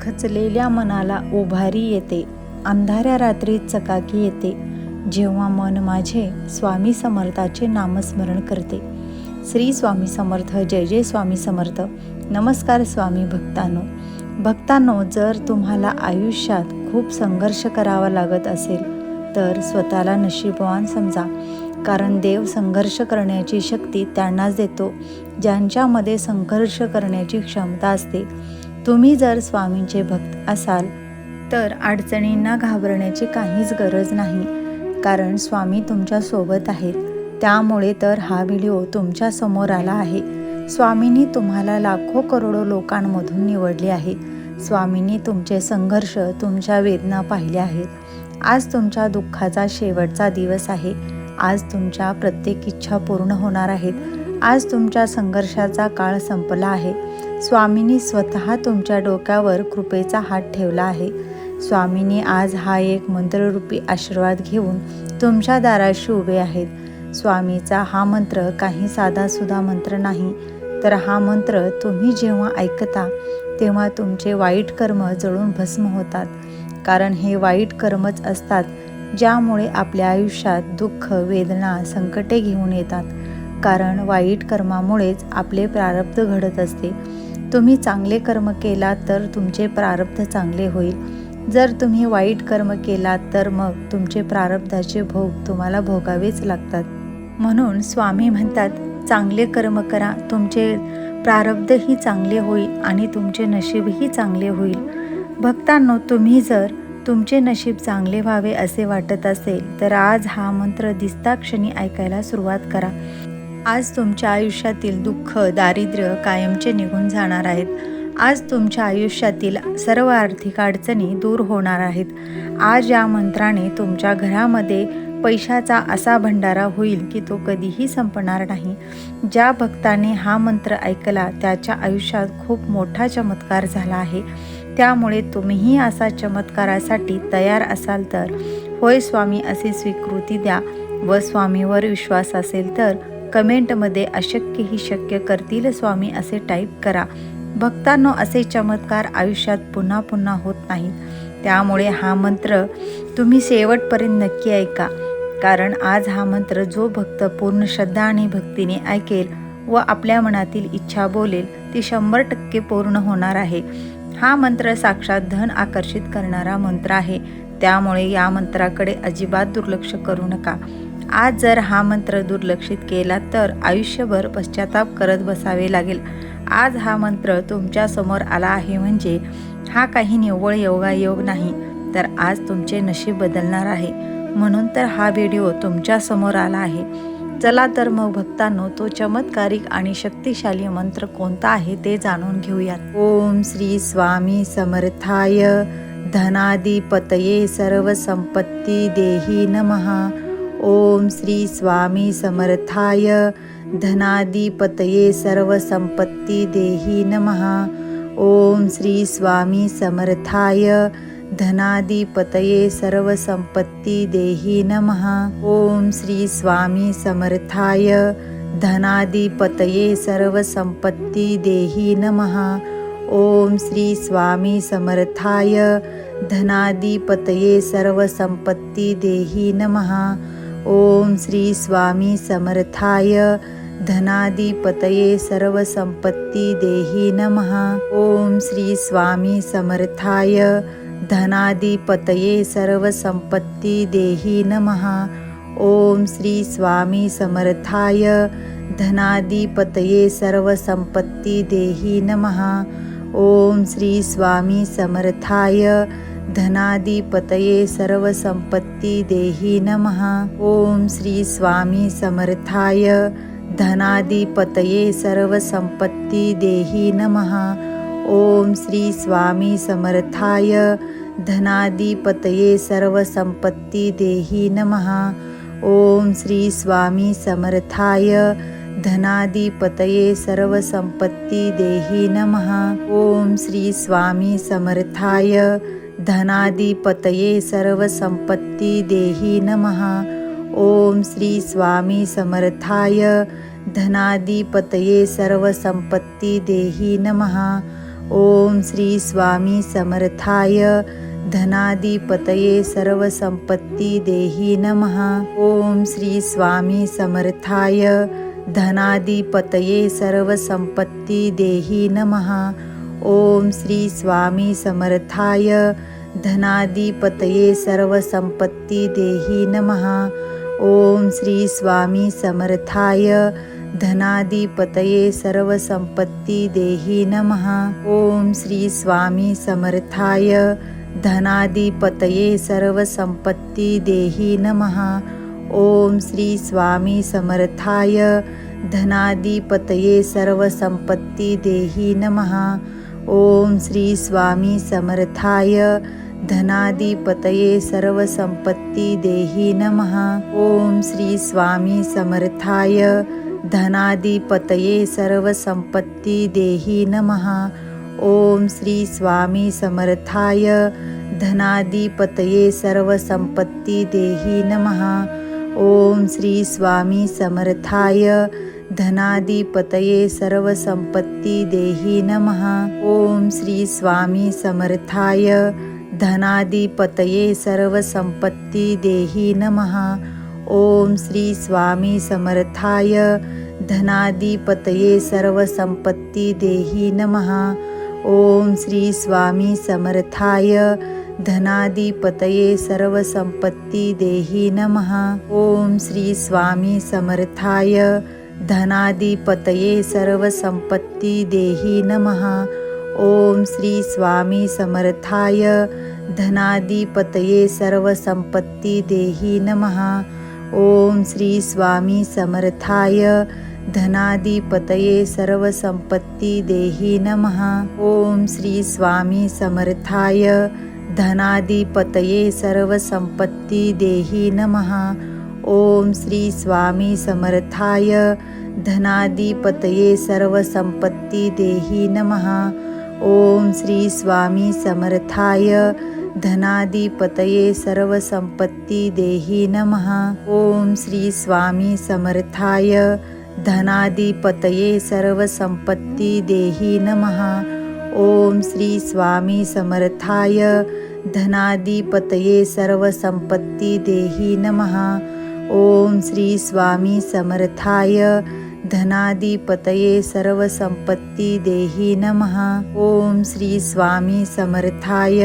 खचलेल्या मनाला उभारी येते. अंधाऱ्या रात्रीत चकाकी येते. जेव्हा मन माझे स्वामी समर्थाचे नामस्मरण करते. श्री स्वामी समर्थ जय जय स्वामी समर्थ. नमस्कार स्वामी भक्तांनो. भक्तांनो जर तुम्हाला आयुष्यात खूप संघर्ष करावा लागत असेल तर स्वतःला नशीबवान समजा. कारण देव संघर्ष करण्याची शक्ती त्यांनाच देतो. ज्यांच्यामध्ये संघर्ष करण्याची क्षमता असते तुम्ही जर स्वामींचे भक्त असाल तर अडचणींना घाबरण्याची काहीच गरज नाही कारण स्वामी तुमच्यासोबत आहेत. त्यामुळे तर हा व्हिडिओ तुमच्यासमोर आला आहे. स्वामींनी तुम्हाला लाखो करोडो लोकांमधून निवडले आहे. स्वामींनी तुमचे संघर्ष तुमच्या वेदना पाहिल्या आहेत. आज तुमच्या दुःखाचा शेवटचा दिवस आहे. आज तुमच्या प्रत्येक इच्छा पूर्ण होणार आहेत. आज तुमच्या संघर्षाचा काळ संपला आहे. स्वामींनी स्वतः तुमच्या डोक्यावर कृपेचा हात ठेवला आहे. स्वामींनी आज हा एक मंत्ररूपी आशीर्वाद घेऊन तुमच्या दाराशी उभे आहेत. स्वामीचा हा मंत्र काही साधासुद्धा मंत्र नाही तर हा मंत्र तुम्ही जेव्हा ऐकता तेव्हा तुमचे वाईट कर्म जळून भस्म होतात. कारण हे वाईट कर्मच असतात ज्यामुळे आपल्या आयुष्यात दुःख वेदना संकटे घेऊन येतात. कारण वाईट कर्मामुळेच आपले प्रारब्ध घडत असते. तुम्ही चांगले कर्म केलात तर तुमचे प्रारब्ध चांगले होईल. जर तुम्ही वाईट कर्म केलात तर मग तुमचे प्रारब्धाचे भोग तुम्हाला भोगावेच लागतात. म्हणून स्वामी म्हणतात चांगले कर्म करा तुमचे प्रारब्धही चांगले होईल आणि तुमचे नशीबही चांगले होईल. भक्तांनो तुम्ही जर तुमचे नशीब चांगले व्हावे असे वाटत असेल तर आज हा मंत्र दिसता क्षणी ऐकायला सुरुवात करा. आज तुमच्या आयुष्यातील दुःख दारिद्र्य कायमचे निघून जाणार आहेत. आज तुमच्या आयुष्यातील सर्व आर्थिक अडचणी दूर होणार आहेत. आज या मंत्राने तुमच्या घरामध्ये पैशाचा असा भंडारा होईल की तो कधीही संपणार नाही. ज्या भक्ताने हा मंत्र ऐकला त्याच्या आयुष्यात खूप मोठा चमत्कार झाला आहे. त्यामुळे तुम्हीही असा चमत्कारासाठी तयार असाल तर होय स्वामी असे स्वीकृती द्या व स्वामीवर विश्वास असेल तर कमेंटमध्ये अशक्य ही शक्य करतील स्वामी असे टाईप करा. भक्तांनो असे चमत्कार आयुष्यात पुन्हा पुन्हा होत नाहीत. त्यामुळे हा मंत्र तुम्ही शेवटपर्यंत नक्की ऐका. कारण आज हा मंत्र जो भक्त पूर्ण श्रद्धा आणि भक्तीने ऐकेल व आपल्या मनातील इच्छा बोलेल ती शंभर टक्के पूर्ण होणार आहे. हा मंत्र साक्षात धन आकर्षित करणारा मंत्र आहे. त्यामुळे या मंत्राकडे अजिबात दुर्लक्ष करू नका. आज जर हा मंत्र दुर्लक्षित केला तर आयुष्यभर पश्चाताप करत बसावे लागेल. आज हा मंत्र तुमच्यासमोर आला आहे म्हणजे हा काही निव्वळ योगायोग नाही तर आज तुमचे नशीब बदलणार आहे. म्हणून तर हा व्हिडिओ तुमच्यासमोर आला आहे. चला तर मग भक्तांनो तो चमत्कारिक आणि शक्तिशाली मंत्र कोणता आहे ते जाणून घेऊयात. ओम श्री स्वामी समर्थाय. धनाधिपतये सर्व संपत्ती देही नमहा ओम श्री स्वामी समर्थाय धनाधिपतये सर्व संपत्ती देही नमहा ओम श्री स्वामी समर्थाय धनाधिपतये सर्व संपत्ती देही नमहा ओम श्री स्वामी समर्थाय धनाधिपतये सर्व संपत्ती देही नमहा ओम श्री स्वामी समर्थाय धनाधिपतये सर्व संपत्ती देही नमहा ओम श्री स्वामी समर्थाय धनाधिपतये सर्व संपत्ती देही नमहा ओम श्री स्वामी समर्थाय धनाधिपतये सर्व संपत्ती देही नमहा ओम श्री स्वामी समर्थाय धनाधिपतये सर्व संपत्ती देही नमहा ओम श्री स्वामी समर्थाय धनाधिपतये सर्व संपत्ती देही नमहा ओम श्री स्वामी समर्थाय धनाधिपतये सर्व संपत्ती देही नमहा श्री स्वामी समर्थाय धनाधिपतये सर्व संपत्ती देही नमहा श्री स्वामी समर्थाय धनाधिपतये सर्व संपत्ती देही नमहा ओम श्री स्वामी समर्थाय धनाधिपतये सर्वसंपत्ती देही नमः। ओम श्री स्वामी समर्थाय धनाधिपतये सर्वसंपत्ती देही नमः। ओम श्री स्वामी समर्थाय धनाधिपतये सर्वसंपत्ती देही नमः। ओम श्री स्वामी समर्थाय धनाधिपतये सर्वसंपत्ती देही नमः। ओम श्री स्वामी समर्थाय धनाधिपतये सर्वसंपत्ती देही नमः। ओम श्री स्वामी समर्थाय धनाधिपतये सर्वसंपत्ती देही नमः। ओम श्री स्वामी समर्थाय धनाधिपतये सर्वसंपत्ती देही नमः। ओम श्री स्वामी समर्थाय धनाधिपतये सर्वसंपत्ती देही नमः। ओम श्री स्वामी समर्थाय धनाधिपतये सर्वसंपत्ती देही नमः। ओम श्री स्वामी समर्थाय धनाधिपतये सर्वसंपत्ती देही नमः। ओम श्री स्वामी समर्थाय धनाधिपतये सर्वसंपत्ती देही नमः। ओम श्री स्वामी समर्थाय धनाधिपतये सर्वसंपत्ती देही नमः। ओम श्री स्वामी समर्थाय धनाधिपतये सर्वसंपत्ती देही नमः। ओम श्री स्वामी समर्थाय धनाधिपतये सर्वसंपत्ती देही नमः। ओम श्री स्वामी समर्थाय धनाधिपतये सर्वसंपत्ती देही नमः। ओम श्री स्वामी समर्थाय धनाधिपतये सर्वसंपत्ती देही नमः। ओम श्री स्वामी समर्थाय धनाधिपतये सर्वसंपत्ती देही नमः। ओम श्री स्वामी समर्थाय धनाधिपतये सर्वसंपत्ती देही नमः। ओम श्री स्वामी समर्थाय धनाधिपतये सर्वसंपत्ती देही नमः। ओम श्री स्वामी समर्थाय धनाधिपतये सर्वसंपत्ती देही नमः। ओम श्री स्वामी समर्थाय धनाधिपतये सर्वसंपत्ती देही नमः। ओम श्री स्वामी समर्थाय धनाधिपतये सर्वसंपत्ती देही नमः। ओम श्री स्वामी समर्थाय धनाधिपतये सर्वसंपत्ती देही नमः। ओम श्री स्वामी समर्थाय धनाधिपतये सर्वसंपत्ती देही नमः। ओम श्री स्वामी समर्थाय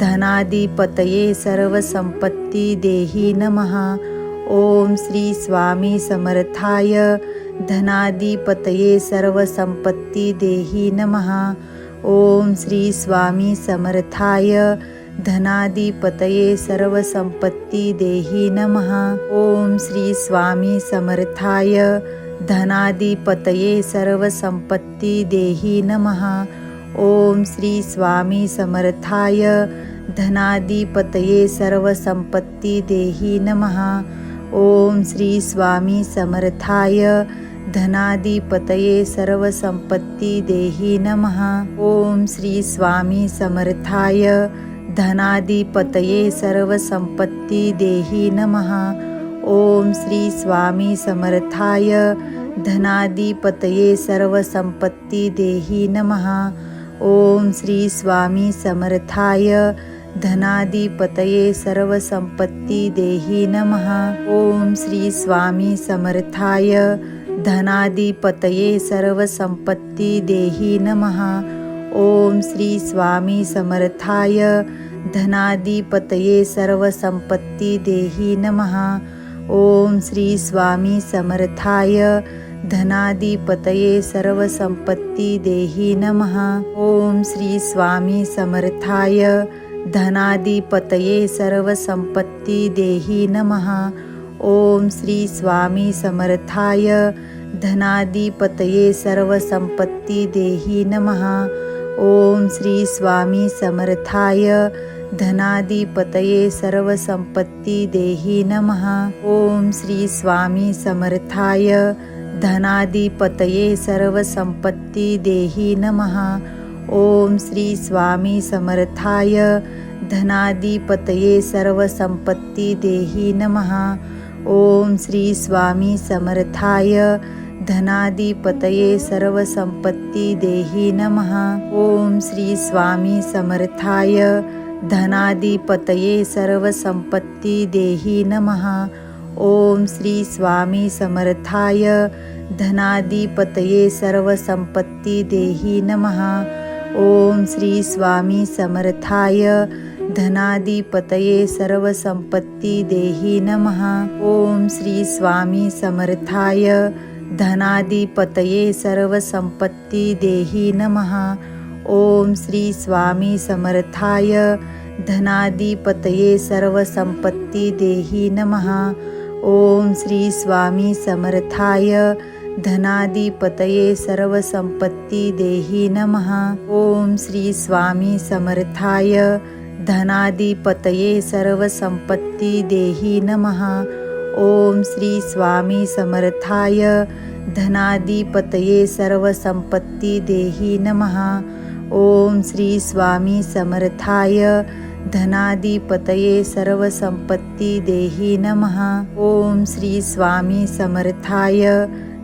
धनाधिपतये सर्वसंपत्ती देही नमः। ओम श्री स्वामी समर्थाय धनाधिपतये सर्वसंपत्ती देही नमः। ओम श्री स्वामी समर्थाय धनाधिपतये सर्वसंपत्ती देही नमः। ओम श्री स्वामी समर्थाय धनाधिपतये सर्वसंपत्ती देही नमः। ओम श्री स्वामी समर्थाय धनाधिपतये सर्वसंपत्ती देही नमः। ओम श्री स्वामी समर्थाय धनाधिपतये सर्वसंपत्ती देही नमः। ओम श्री स्वामी समर्थाय धनाधिपतये सर्वसंपत्ती देही नमः। ओम श्री स्वामी समर्थाय धनाधिपतये सर्वसंपत्ती देही नमः। ओम श्री स्वामी समर्थाय धनाधिपतये सर्वसंपत्ती देही नमः। ओम श्री स्वामी समर्थाय धनाधिपतये सर्वसंपत्ती देही नमः। ओम श्री स्वामी समर्थाय धनाधिपतये सर्वसंपत्ती देही नमः। ओम श्री स्वामी समर्थाय धनाधिपतये सर्वसंपत्ती देही नमः। ओम श्री स्वामी समर्थाय धनाधिपतये सर्वसंपत्ती देही नमः। ओम श्री स्वामी समर्थाय धनाधिपतये सर्वसंपत्ती देही नमः। ओम श्री स्वामी समर्थाय धनाधिपतये सर्वसंपत्ती देही नमः। ओम श्री स्वामी समर्थाय धनाधिपतये सर्वसंपत्ती देही नमः। ओम श्री स्वामी समर्थाय धनाधिपतये सर्वसंपत्ती देही नमः। ओम श्री स्वामी समर्थाय धनाधिपतये सर्वसंपत्ती देही नमः। ओम श्री स्वामी समर्थाय धनाधिपतये सर्वसंपत्ती देही नमः। ओम श्री स्वामी समर्थाय धनाधिपतये सर्वसंपत्ती देही नमः। ओम श्री स्वामी समर्थाय धनाधिपतये सर्वसंपत्ती देही नमः। ओम श्री स्वामी समर्थाय धनाधिपतये सर्वसंपत्ती देही नमः। ओम श्री स्वामी समर्थाय धनाधिपतये सर्वसंपत्ती देही नमः। ओम श्री स्वामी समर्थाय धनाधिपतये सर्वसंपत्ती देही नमः। ओम श्री स्वामी समर्थाय धनाधिपतये सर्वसंपत्ती देही नमः। ओम श्री स्वामी समर्थाय धनाधिपतये सर्वसंपत्ती देही नमः। ओम श्री स्वामी समर्थाय धनाधिपतये सर्वसंपत्ती देही नमः। ओम श्री स्वामी समर्थाय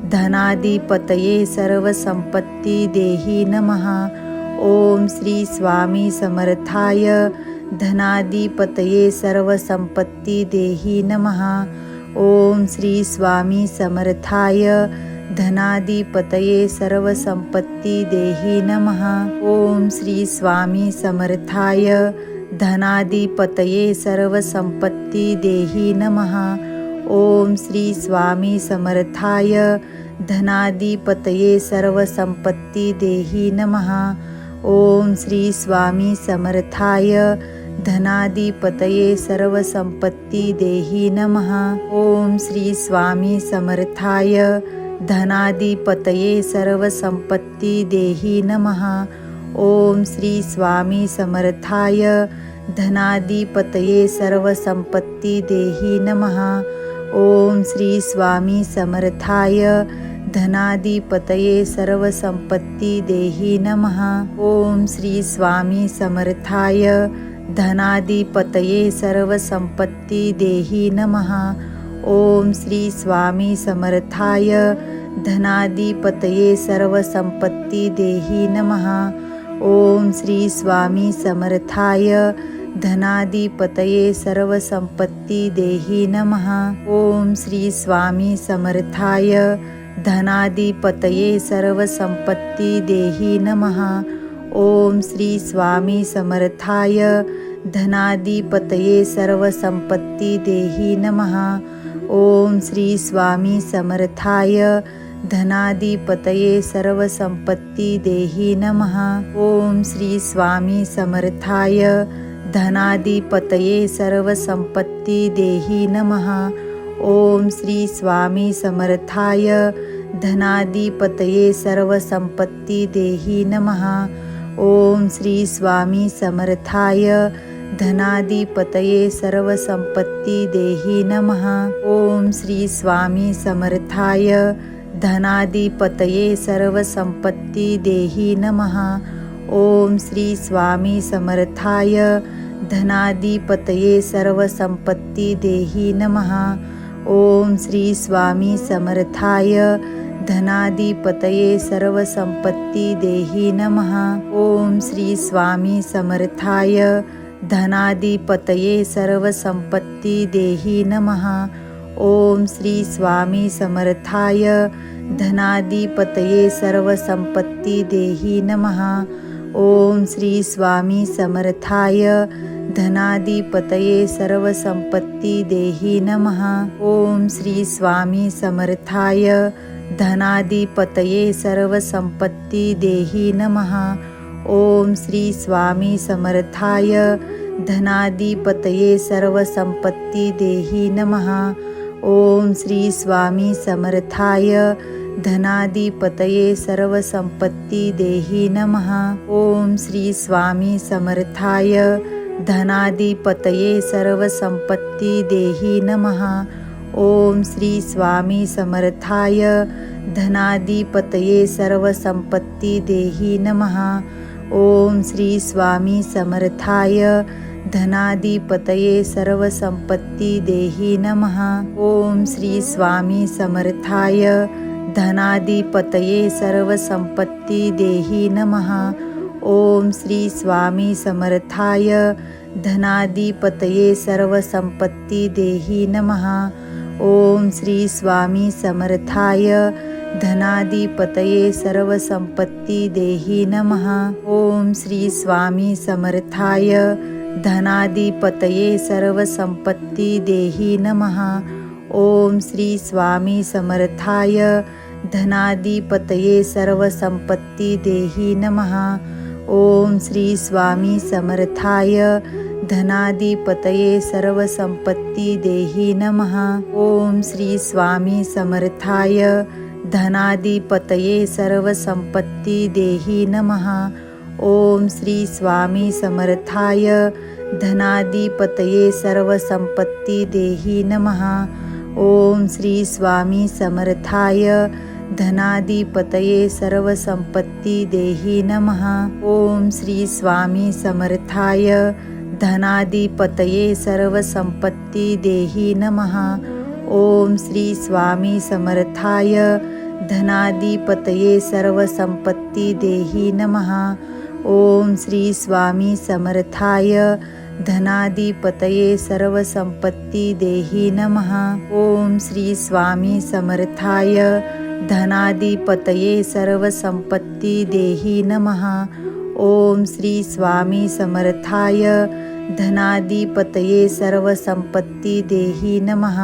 धनाधिपतये सर्वसंपत्ती देही नमः। ओम श्री स्वामी समर्थाय धनाधिपतये सर्वसंपत्ती देही नमः। ओम श्री स्वामी समर्थाय धनाधिपतये सर्वसंपत्ती देही नमः। ओम श्री स्वामी समर्थाय धनाधिपतये सर्वसंपत्ती देही नमः। ओम श्री स्वामी समर्थाय धनाधिपतये सर्वसंपत्ती देही नमः। ओम श्री स्वामी समर्थाय धनाधिपतये सर्वसंपत्ती देही नमः। ओम श्री स्वामी समर्थाय धनाधिपतये सर्वसंपत्ती देही नमः। ओम श्री स्वामी समर्थाय धनाधिपतये सर्वसंपत्ती देही नमः। ओम श्री स्वामी समर्थाय धनाधिपतये सर्वसंपत्ती देही नमः। ओम श्री स्वामी समर्थाय धनाधिपतये सर्वसंपत्ती देही नमः। ओम श्री स्वामी समर्थाय धनाधिपतये सर्वसंपत्ती देही नमः। ओम श्री स्वामी समर्थाय धनाधिपतये सर्वसंपत्ती देही नमः। ओम श्री स्वामी समर्थाय धनाधिपतये सर्वसंपत्ती देही नमः। ओम श्री स्वामी समर्थाय धनाधिपतये सर्वसंपत्ती देही नमः। ओम श्री स्वामी समर्थाय धनाधिपतये सर्वसंपत्ती देही नमः। ओम श्री स्वामी समर्थाय धनाधिपतये सर्वसंपत्ती देही नमः। ओम श्री स्वामी समर्थाय धनाधिपतये सर्वसंपत्ती देही नमः। ओम श्री स्वामी समर्थाय धनाधिपतये सर्वसंपत्ती देही नमः। ओम श्री स्वामी समर्थाय धनाधिपतये सर्वसंपत्ती देही नमः। ओम श्री स्वामी समर्थाय धनाधिपतये सर्वसंपत्ती देही नमः। ओम श्री स्वामी समर्थाय धनाधिपतये सर्वसंपत्ती देही नमः। ओम श्री स्वामी समर्थाय धनाधिपतये सर्वसंपत्ती देही नमः। ओम श्री स्वामी समर्थाय धनाधिपतये सर्वसंपत्ती देही नमः। ओम श्री स्वामी समर्थाय धनाधिपतये सर्वसंपत्ती देही नमः। ओम श्री स्वामी समर्थाय धनाधिपतये सर्वसंपत्ती देही नमः। ओम श्री स्वामी समर्थाय धनाधिपतये सर्वसंपत्ती देही नमः। ओम श्री स्वामी समर्थाय धनाधिपतये सर्वसंपत्ती देही नमः। ओम श्री स्वामी समर्थाय धनाधिपतये सर्वसंपत्ती देही नमः। ओम श्री स्वामी समर्थाय धनाधिपतये सर्वसंपत्ती देही नमः। ओम श्री स्वामी समर्थाय धनाधिपतये सर्वसंपत्ती देही नमः। ओम श्री स्वामी समर्थाय धनाधिपतये सर्वसंपत्ती देही नमः। ओम श्री स्वामी समर्थाय धनाधिपतये सर्वसंपत्ती देही नमः। ओम श्री स्वामी समर्थाय धनाधिपतये सर्वसंपत्ती देही नमः। ओम श्री स्वामी समर्थाय धनाधिपतये सर्वसंपत्ती देही नमः। ओम श्री स्वामी समर्थाय धनाधिपतये सर्वसंपत्ती देही नमः। ओम श्री स्वामी समर्थाय धनाधिपतये सर्वसंपत्ती देही नमः। ओम श्री स्वामी समर्थाय धनाधिपतये सर्वसंपत्ती देही नमः। ओम श्री स्वामी समर्थाय धनाधिपतये सर्वसंपत्ती देही नमः। ओम श्री स्वामी समर्थाय धनाधिपतये सर्वसंपत्ती देही नमः। ओम श्री स्वामी समर्थाय धनाधिपतये सर्वसंपत्ती देही नमः। ओम श्री स्वामी समर्थाय धनाधिपतये सर्वसंपत्ती देही नमः। ओम श्री स्वामी समर्थाय धनाधिपतये सर्वसंपत्ती देही नमः। ओम श्री स्वामी समर्थाय धनाधिपतये सर्वसंपत्ती देही नमः। ओम श्री स्वामी समर्थाय धनाधिपतये सर्वसंपत्ती देही नमः।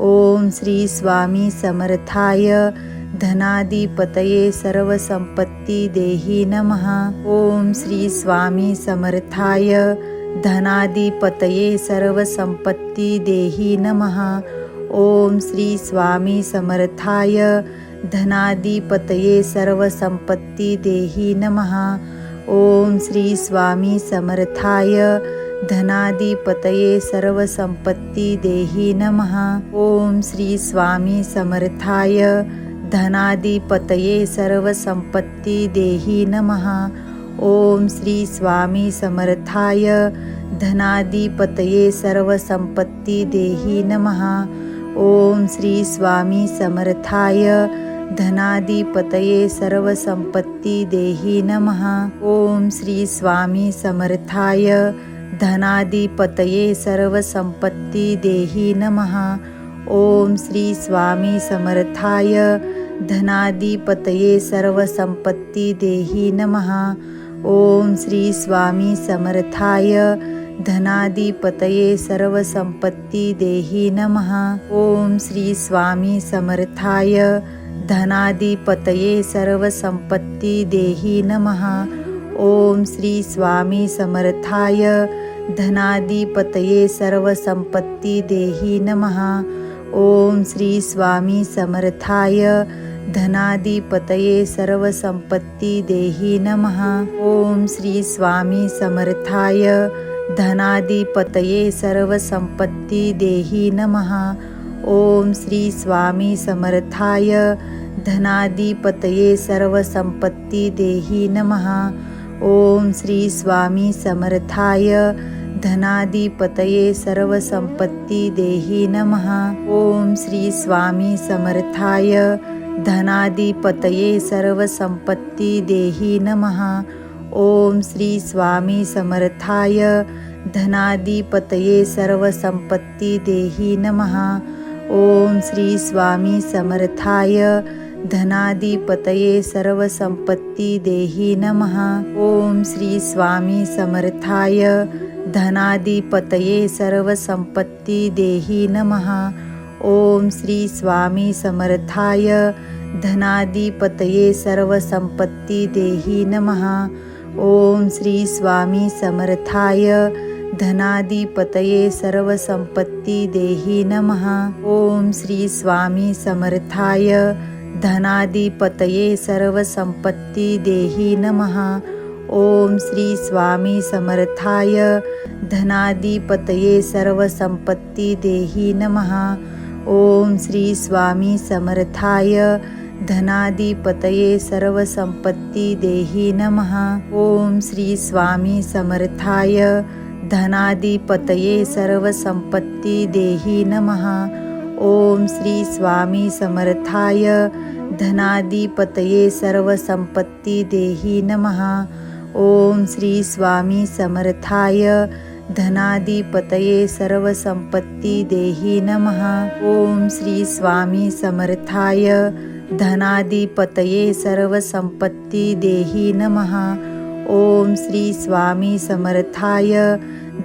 ओम श्री स्वामी समर्थाय धनाधिपतये सर्वसंपत्ती देही नमः। ओम श्री स्वामी समर्थाय धनाधिपतये सर्वसंपत्ती देही नमः। ओम श्री स्वामी समर्थाय धनाधिपतये सर्वसंपत्ती देही नमः। ओम श्री स्वामी समर्थाय धनाधिपतये सर्वसंपत्ती देही नमः। ओम श्री स्वामी समर्थाय धनाधिपतये सर्वसंपत्ती देही नमः। ओम श्री स्वामी समर्थाय धनाधिपतये सर्वसंपत्ती देही नमः। ओम श्री स्वामी समर्थाय धनाधिपतये सर्वसंपत्ती देही नमः। ओम श्री स्वामी समर्थाय धनाधिपतये सर्वसंपत्ती देही नमः। ओम श्री स्वामी समर्थाय धनाधिपतये सर्वसंपत्ती देही नमः। ओम श्री स्वामी समर्थाय धनाधिपतये सर्वसंपत्ती देही नमः। ओम श्री स्वामी समर्थाय धनाधिपतये सर्वसंपत्ती देही नमः। ओम श्री स्वामी समर्थाय धनाधिपतये सर्वसंपत्ती देही नमः। ओम श्री स्वामी समर्थाय धनाधिपतये सर्वसंपत्ती देही नमः। ओम श्री स्वामी समर्थाय धनाधिपतये सर्वसंपत्ती देही नमः। ओम श्री स्वामी समर्थाय धनाधिपतये सर्वसंपत्ती देही नमः। ओम श्री स्वामी समर्थाय धनाधिपतये सर्वसंपत्ती देही नमः। ओम श्री स्वामी समर्थाय धनाधिपतये सर्वसंपत्ती देही नमः। ओम श्री स्वामी समर्थाय धनाधिपतये सर्वसंपत्ती देही नमः। ओम श्री स्वामी समर्थाय धनाधिपतये सर्वसंपत्ती देही नमः। ओम श्री स्वामी समर्थाय धनाधिपतये सर्वसंपत्ती देही नमः। ओम श्री स्वामी समर्थाय धनाधिपतये सर्वसंपत्ती देही नमः। ओम श्री स्वामी समर्थाय धनाधिपतये सर्वसंपत्ती देही नमः। ओम श्री स्वामी समर्थाय धनाधिपतये सर्वसंपत्ती देही नमः। ओम श्री स्वामी समर्थाय धनाधिपतये सर्वसंपत्ती देही नमः। ओम श्री स्वामी समर्थाय धनाधिपतये सर्वसंपत्ती देही नमः। ओम श्री स्वामी समर्थाय धनाधिपतये सर्वसंपत्ती देही नमः। ओम श्री स्वामी समर्थाय धनाधिपतये सर्वसंपत्ती देही नमः। ओम श्री स्वामी समर्थाय धनाधिपतये सर्वसंपत्ती देही नमः। ओम श्री स्वामी समर्थाय धनाधिपतये सर्वसंपत्ती देही नमः। ओम श्री स्वामी समर्थाय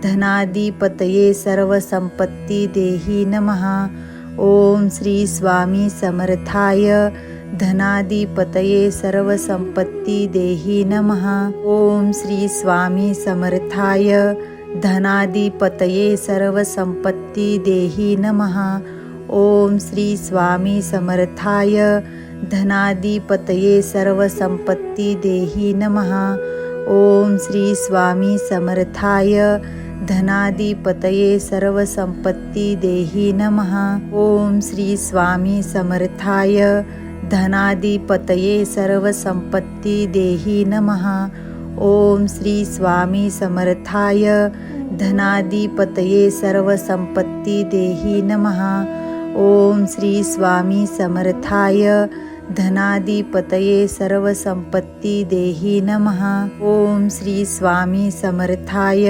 धनाधिपतये सर्वसंपत्ती देही नमः। ओम श्री स्वामी समर्थाय धनाधिपतये सर्वसंपत्ती देही नमः। ओम श्री स्वामी समर्थाय धनाधिपतये सर्वसंपत्ती देही नमः। ओम श्री स्वामी समर्थाय धनाधिपतये सर्वसंपत्ती देही नमः। ओम श्री स्वामी समर्थाय धनाधिपतये सर्वसंपत्ती देही नमः। ओम श्री स्वामी समर्थाय धनाधिपतये सर्वसंपत्ती देही नमः। ओम श्री स्वामी समर्थाय धनाधिपतये सर्वसंपत्ती देही नमः। ओम श्री स्वामी समर्थाय धनाधिपतये सर्वसंपत्ती देही नमः। ओम श्री स्वामी समर्थाय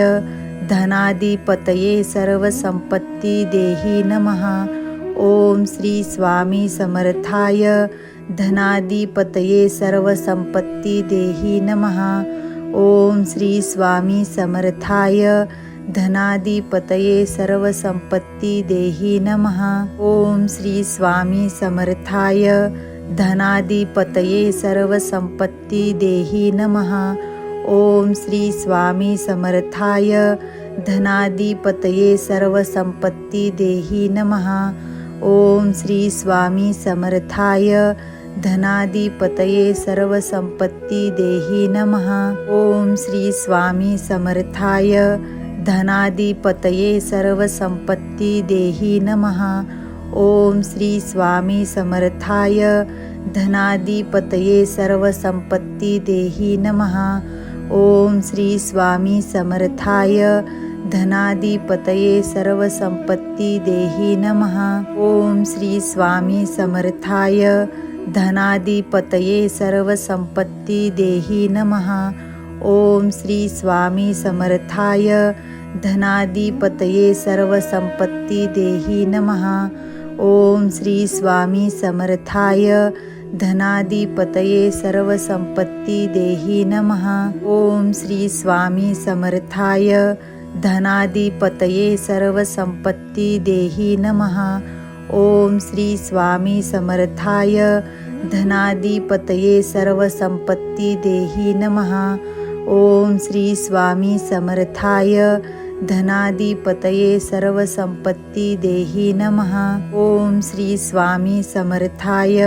धनाधिपतये सर्वसंपत्ती देही नमः। ओम श्री स्वामी समर्थाय धनाधिपतये सर्वसंपत्ती देही नमः। ओम श्री स्वामी समर्थाय धनाधिपतये सर्वसंपत्ती देही नमः। ओम श्री स्वामी समर्थाय धनाधिपतये सर्वसंपत्ती देही नमः। ओम श्री स्वामी समर्थाय धनाधिपतये सर्वसंपत्ती देही नमः। ओम श्री स्वामी समर्थाय धनाधिपतये सर्वसंपत्ती देही नमः। ओम श्री स्वामी समर्थाय धनाधिपतये सर्वसंपत्ती देही नमः। ओम श्री स्वामी समर्थाय धनाधिपतये सर्वसंपत्ती देही नमः। ओम श्री स्वामी समर्थाय धनाधिपतये सर्वसंपत्ती देही नमः। ओम श्री स्वामी समर्थाय धनाधिपतये सर्वसंपत्ती देही नमः। ओम श्री स्वामी समर्थाय धनाधिपतये सर्वसंपत्ती देही नमः। ओम श्री स्वामी समर्थाय धनाधिपतये सर्वसंपत्ती देही नमः। ओम श्री स्वामी समर्थाय धनाधिपतये सर्वसंपत्ती देही नमः। ओम श्री स्वामी समर्थाय धनाधिपतये सर्वसंपत्ती देही नमः। ओम श्री स्वामी समर्थाय धनाधिपतये सर्वसंपत्ती देही नमः। ओम श्री स्वामी समर्थाय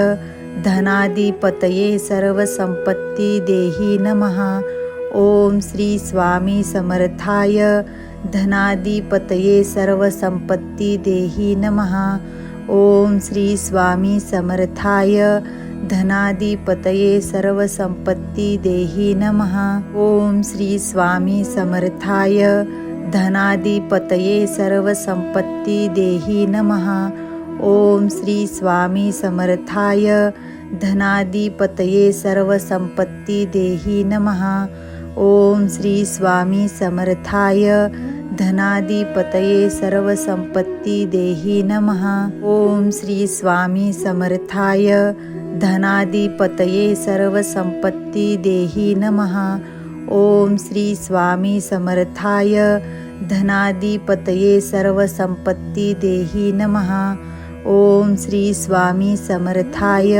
धनाधिपतये सर्वसंपत्ती देही नमः। ओम श्री स्वामी समर्थाय धनाधिपतये सर्वसंपत्ती देही नमः। ओम श्री स्वामी समर्थाय धनाधिपतये सर्वसंपत्ती देही नमः। ओम श्री स्वामी समर्थाय धनाधिपतये सर्वसंपत्ती देही नमः। ओम श्री स्वामी समर्थाय धनाधिपतये सर्वसंपत्ती देही नमः। ओम श्री स्वामी समर्थाय धनाधिपतये सर्वसंपत्ती देही नमः। ओम श्री स्वामी समर्थाय धनाधिपतये सर्वसंपत्ती देही नमः। ओम श्री स्वामी समर्थाय धनाधिपतये सर्वसंपत्ती देही नमः। ओम श्री स्वामी समर्थाय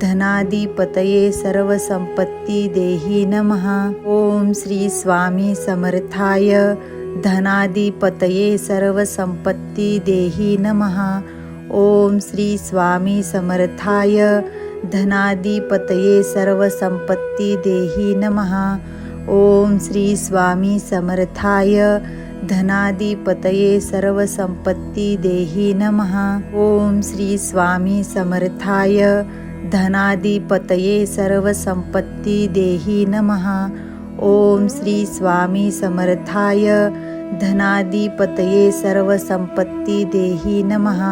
धनाधिपतये सर्वसंपत्ती देही नमः। ओम श्री स्वामी समर्थाय धनाधिपतये सर्वसंपत्ती देही नमः। ओम श्री स्वामी समर्थाय धनाधिपतये सर्वसंपत्ती देही नमः। ओम श्री स्वामी समर्थाय धनाधिपतये सर्वसंपत्ती देही नमः। ओम श्री स्वामी समर्थाय धनाधिपतये सर्वसंपत्ती देही नमः। ओम श्री स्वामी समर्थाय धनाधिपतये सर्वसंपत्ती देही नमः।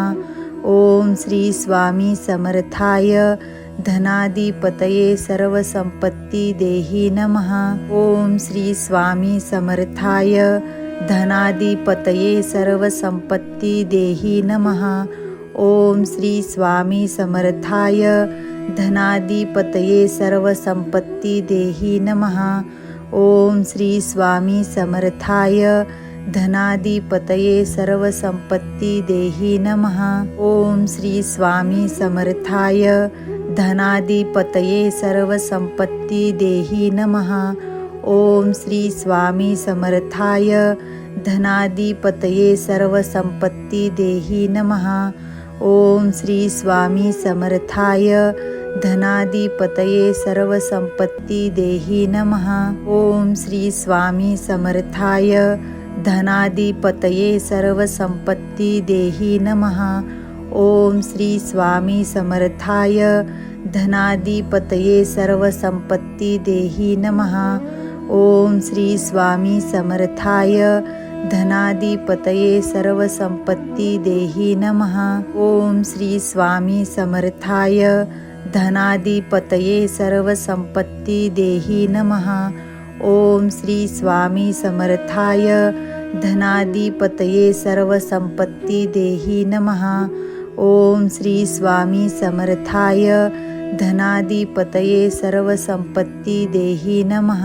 ओम श्री स्वामी समर्थाय धनाधिपतये सर्वसंपत्ती देही नमः। ओम श्री स्वामी समर्थाय धनाधिपतये सर्वसंपत्ती देही नमः। ओम श्री स्वामी समर्थाय धनाधिपतये सर्वसंपत्ती देही नमः। ओम श्री स्वामी समर्थाय धनाधिपतये सर्वसंपत्ती देही नमः। ओम श्री स्वामी समर्थाय धनाधिपतये सर्वसंपत्ती देही नमः। ओम श्री स्वामी समर्थाय धनाधिपतये सर्वसंपत्ती देही नमः। ओम श्री स्वामी समर्थाय धनाधिपतये सर्वसंपत्ती देही नमः। ओम श्री स्वामी समर्थाय धनाधिपतये सर्वसंपत्ती देही नमः। ओम श्री स्वामी समर्थाय धनाधिपतये सर्वसंपत्ती देही नमः। ओम श्री स्वामी समर्थाय धनाधिपतये सर्वसंपत्ती देही नमः। ओम श्री स्वामी समर्थाय धनाधिपतये सर्वसंपत्ती देही नमः। ओम श्री स्वामी समर्थाय धनाधिपतये सर्वसंपत्ती देही नमः। ओम श्री स्वामी समर्थाय धनाधिपतये सर्वसंपत्ती देही नमः।